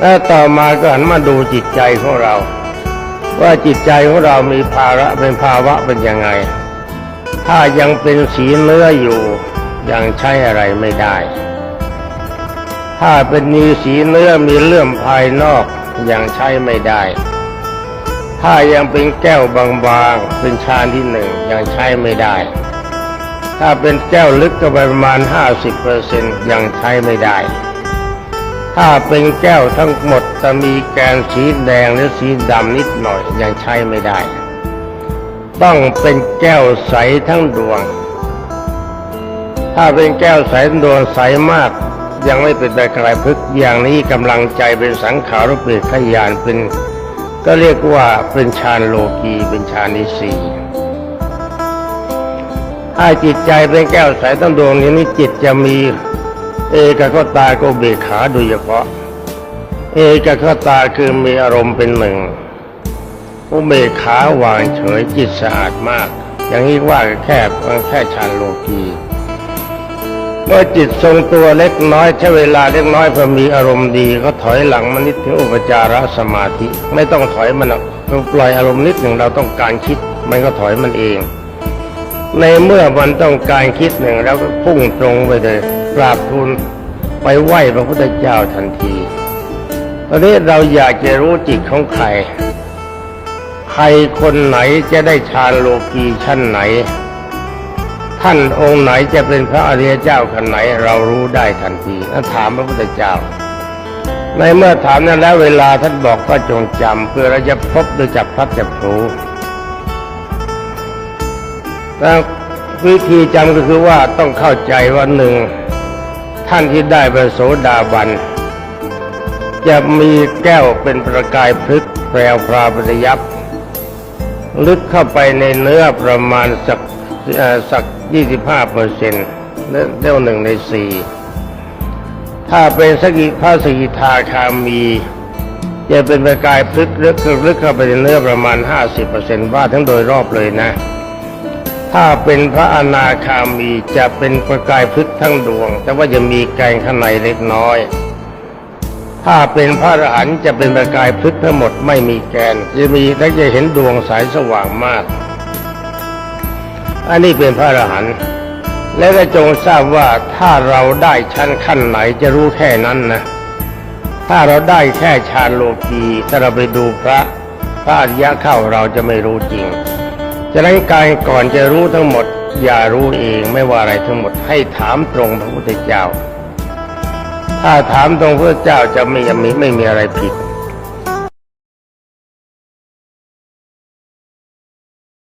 แล้วต่อมาก็หันมาดูจิตใจของเรา ว่าจิตใจของเรามีภาระเป็นภาวะเป็นยังไง ถ้ายังเป็นสีเนื้ออยู่ยังใช้อะไรไม่ได้ ถ้าเป็นมีสีเนื้อมีเลื่อมภายนอกยังใช้ไม่ได้ ถ้ายังเป็นแก้วบางๆเป็นชานที่หนึ่งยังใช้ไม่ได้ ถ้าเป็นแก้วลึกก็ประมาณ 50%ยังใช้ไม่ได้ ถ้าเป็นแก้วทั้งหมดจะมีแกนสีแดงหรือสีดำนิดหน่อยยังใช้ไม่ได้ ต้องเป็นแก้วใสทั้งดวง ถ้าเป็นแก้วใสทั้งดวงใสมาก ยังไม่เป็นตะกรายพึกอย่างนี้กำลังใจเป็นสังขารเปรตขยานเป็น ก็เรียกว่าเป็นฌานโลกีเป็นฌานที่สี่ถ้าจิตใจเป็นแก้วใสทั้งดวงนี้นี่จิตจะมี เอกคตาโกเบกขาโดยเฉพาะ เอกคตาคือมีอารมณ์เป็นหนึ่งอุเบกขาวางเฉยจิตสะอาดมาก อย่างนี้ว่าแค่แค่ฌานโลกีเมื่อจิตทรงตัวเล็กน้อยใช้เวลาเล็กน้อยพอมีอารมณ์ดีก็ถอยหลังมานิดถึงอุปจารสมาธิ ไม่ต้องถอยมันหรอกปล่อยอารมณ์นิดหนึ่งเราต้องการคิด มันก็ถอยมันเอง ในเมื่อมันต้องการคิดหนึ่งแล้วก็พุ่งตรงไปเลย กราบทูลไปไหว้พระพุทธเจ้าทันทีตอนนี้เราอยากจะรู้จิตของใคร ใครคนไหนจะได้ฌานโลกีชั้นไหน ท่านองค์ไหนจะเป็นพระอริยเจ้าคนไหน เรารู้ได้ทันทีนั้นถามพระพุทธเจ้า ในเมื่อถามนั้นแล้วเวลาท่านบอกก็จงจำเพื่อเราจะพบโดยจับพลัดจับผลูแล้ววิธีจำก็คือว่าต้องเข้าใจว่าหนึ่ง ท่านที่ได้เป็นโสดาบัน จะมีแก้วเป็นประกายพลึกแปลวพราปริยับ ลึกเข้าไปในเนื้อประมาณสักเอ่อสัก25เปอร์เซ็นต์เท่าหนึ่งในสี่ถ้าเป็นสกิพระสกิทาคามี จะเป็นประกายพลึกลึกลึกเข้าไปในเนื้อประมาณ50เปอร์เซ็นต์ว่าทั้งโดยรอบเลยนะ ถ้าเป็นพระอนาคามีจะเป็นประกายพลึกทั้งดวง แต่ว่าจะมีแกนข้างในเล็กน้อย ถ้าเป็นพระอรหันต์จะเป็นประกายพลึกทั้งหมดไม่มีแกน จะมีและจะเห็นดวงสายสว่างมาก อันนี้เป็นพระอรหันต์และก็จงทราบว่าถ้าเราได้ชั้นขั้นไหนจะรู้แค่นั้นนะ ถ้าเราได้แค่ฌานโลกีถ้าเราไปดูพระพระอริยะเข้าเราจะไม่รู้จริง ฉะนั้นการก่อนจะรู้ทั้งหมด อย่ารู้เองไม่ว่าอะไรทั้งหมดให้ถามตรงพระพุทธเจ้า ถ้าถามตรงพระเจ้าจะไม่มีไม่มีอะไรผิด